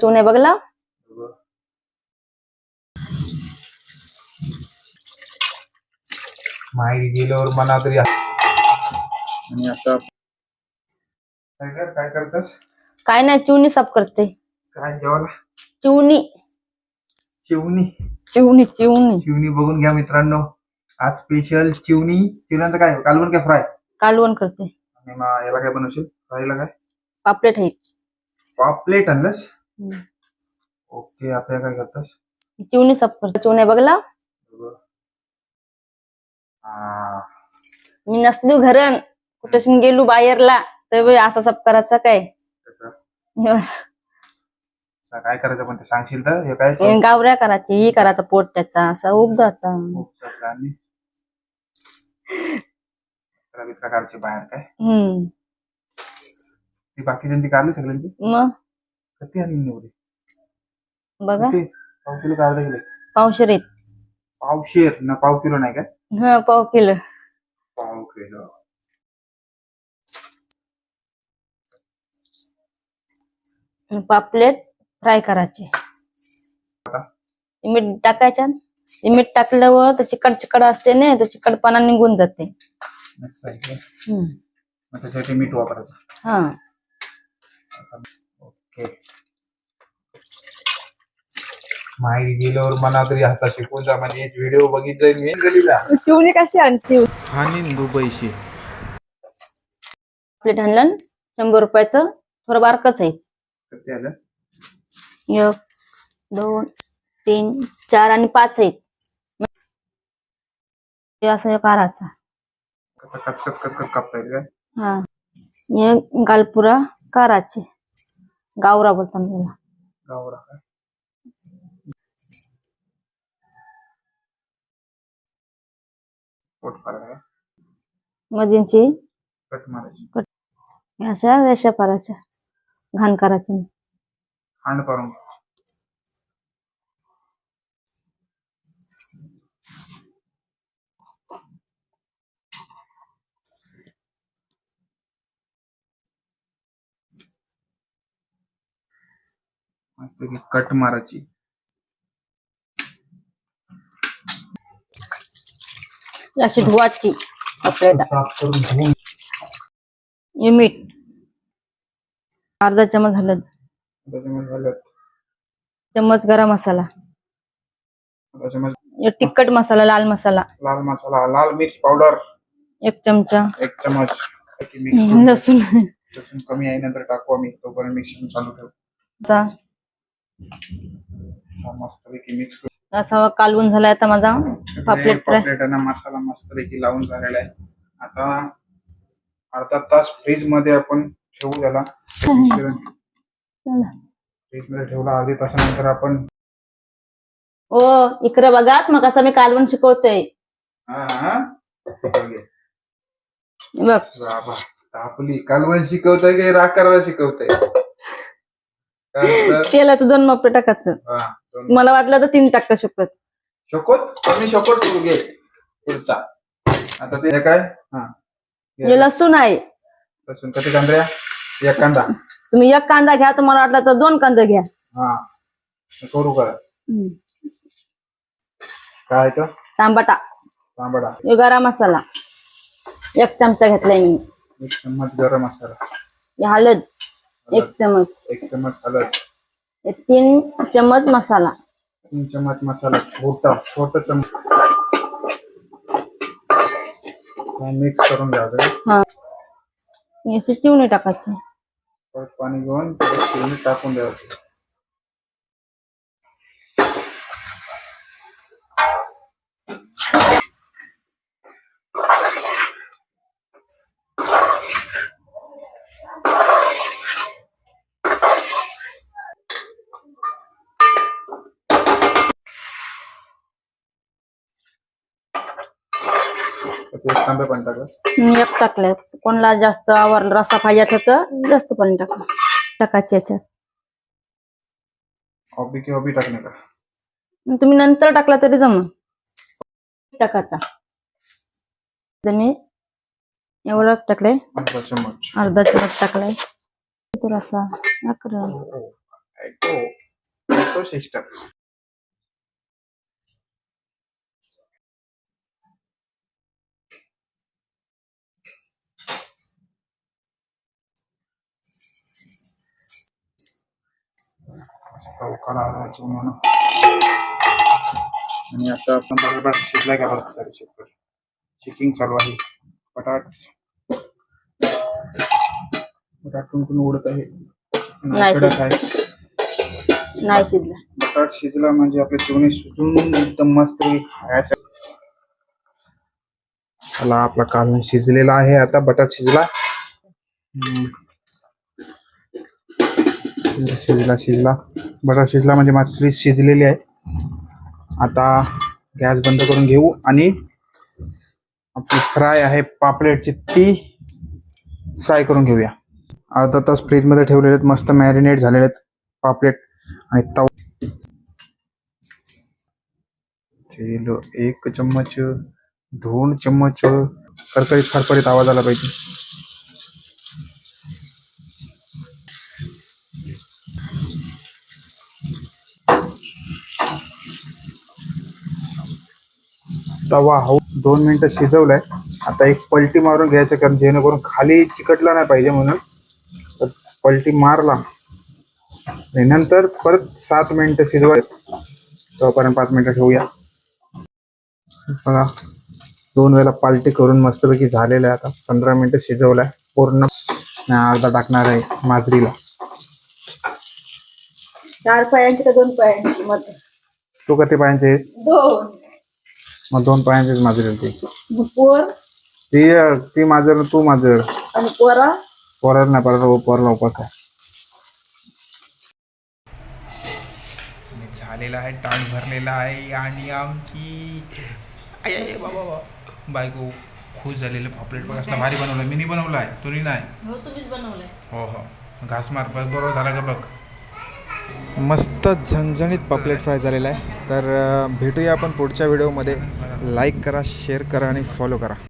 चून आहे बघला. माहेरी गेल्यावर मना तरी आणि आता काय कर काय करतस? काय नाही चिवणी साफ करते. काय जेवायला? चिवणी. चिवणी. चिवणी चिवणी. चिवणी बघून घ्या मित्रांनो. आज स्पेशल चिवणी. चिवण्यांचं काय? कालवण काय? फ्राय? कालवण करते. आणि मग याला काय बनवशील? फ्रायला काय? पापलेट आहे. पॉपलेट आणलंस. ओके आता काय करतस? चिवणी साफ करते. चून आहे बघला मी नसली घरन. कुठेशी गेलो बाहेरला तर असा साफ करायचा काय? काय करायचं पण ते सांगशील तर? हे काय? गावऱ्या करायची ही करायचा पोट त्याचा. असा उबदाचा त्याचं बाहेर काय? हम्म. ती बाकीच्यांची काढली सगळ्यांची? मग? किती आणली निवडी बघा. किती? पाव किलो का अर्धा किलो पावशेरीत पावशेर ना पाव किलो नाही काय? हा पाव किलो. पाव किलो. पापलेट फ्राय करायचे. मीठ टाकायच्या मीठ टाकल्यावर तर चिकट चिकट असते ना तर चिकटपणा निघून जाते. असं आहे का? हम्म. मग त्यासाठी मीठ वापरायचं. हा. माहेरी गेल्यावर मना तरी हातात शिकून जा. म्हणजे व्हिडिओ बघितलाय मी. गलीला. चिवणी कशी आणशी आणि दुबईशी. प्लेट आणलं शंभर रुपयाचं थोडं बारकच आहे. एक दोन तीन चार आणि पाच आहेत. हे असं एक आराचा. कसं कचकच कचकच कापता येईल काय? हा. हे गालपुरा काराचे. गावरा बोलतात त्याला. गावरा काय मधींची कट मारायची. अशा रेषा पाराच्या. घाण करायची. नाही. खांड करून मस्त कट मारायची. अशी धुवाची आपल्याला. हे मीठ अर्धा चमच झालं. चमच गरम मसाला. एक तिखट मसाला लाल मसाला. लाल मसाला लाल मिर्च पावडर. एक चमचा. एक चमच. मिक्स करून लसूण. लसूण कमी आहे नंतर टाकू आम्ही. तोपर्यंत मिक्सर चालू ठेवू. चा मस्त पैकी मिक्स करू असा कालवून झालाय आता माझा. पापलेट फ्राय पापलेटांना मसाला मस्त पैकी लावून झालेला आहे. आता अर्धा तास फ्रीजमध्ये आपण ठेवू त्याला. फ्रीजमध्ये ठेवला अर्ध्या तासानंतर आपण ओ इकडे बघात मग कसं मी कालवण शिकवतोय. हा हा. शिकवली. बघ. आपली कालवण शिकवताय की राग करायला शिकवताय? तेलाचं दोन माप टाकायचं. मला वाटलं तर तीन टक्का शिकवत शकोत? तुम्ही शकोत घे पुढचा. आता ते काय? हा. लसूण आहे. लसूण कधी कांद्या एक कांदा. तुम्ही एक कांदा घ्या तुम्हाला वाटलं तर दोन कांदे घ्या. हा. करू करा. काय तो? तांबटा. तांबडा. हे गरम मसाला. एक चमचा घेतलाय मी. एक चम्मच गरम मसाला. हळद. एक चमच. एक चम्मच हळद हे तीन चमच मसाला. तीन चम्मच मसाला. छोटा छोटा चम्मच मिक्स करून घ्यावं हा. चिवणी टाकायची. परत पाणी घेऊन परत चिवणी टाकून द्यावं ते तांबे पण टाका. मी एक टाकलंय. कोणाला जास्त आवडलं रसा पाहिजे तर जास्त पाणी टाका. टाकायचे याच्यात. हॉबी की हॉबी टाकणे का तुम्ही नंतर टाकला तरी जम टाकायचा तर मी एवढं टाकलंय. अर्धा चम्मच. अर्धा चमच टाकलाय. तो रसा. अकरा. सिस्टम उकाडा आला चिमण्यानं. आणि आता आपण बरोबर शिजलाय का बघ तरी चेक कर चेकिंग चालू आहे. बटाट बटाट कुंकून उडत आहे. नाही कडक आहे. नाही शिजला. बटाट शिजला म्हणजे आपले चिवणी शिजून एकदम मस्त खायचं. चला आपला कालवण शिजलेला आहे. आता बटाट शिजला. हम्म. शिजला शिजला. बटर शिजला म्हणजे मासळी शिजलेली आहे. आता गॅस बंद करून घेऊ आणि आपली फ्राय आहे पापलेटची ती फ्राय करून घेऊया. अर्धा तास फ्रीजमध्ये ठेवलेले आहेत मस्त मॅरिनेट झालेले आहेत पापलेट आणि तव तेल एक चम्मच दोन चम्मच करकरीत खडपडीत आवाज आला पाहिजे. तवा हो दोन मिनिटं शिजवलाय. आता एक पलटी मारून घ्यायचं कारण जेणेकरून खाली चिकटला नाही पाहिजे म्हणून. तर पलटी मारला. आणि नंतर परत सात मिनिटं शिजवाय तोपर्यंत पाच मिनिटं ठेवूया. बघा दोन वेळेला पालटी करून मस्तपैकी झालेलं आहे आता. पंधरा मिनिटं शिजवलाय पूर्ण. अर्धा टाकणार आहे माजरीला. चार पायांची का दोन पायांची? मध्ये तू किती पायांचे आहेस? दोन. मग दोन पायांचीच माजरी ती. पोर? ती ती माजर तू माजर. आणि पोरा? पोरार नाही परत पोरला उपास आहे झालेला आहे ताट भरलेला आहे आणि आमची आय, आय, आय, बाबा. बायको खुश झालेलं पॉपलेट बघ असला भारी बनवलं मी बनवला आहे तुरी नाही? हो तुम्हीच बनवलंय. हो हो. घास मार बघ बरोबर झाला का बघ? मस्त झणझणीत पॉपलेट फ्राय झालेला आहे. तर भेटूया आपण पुढच्या व्हिडिओमध्ये. लाईक करा शेअर करा आणि फॉलो करा.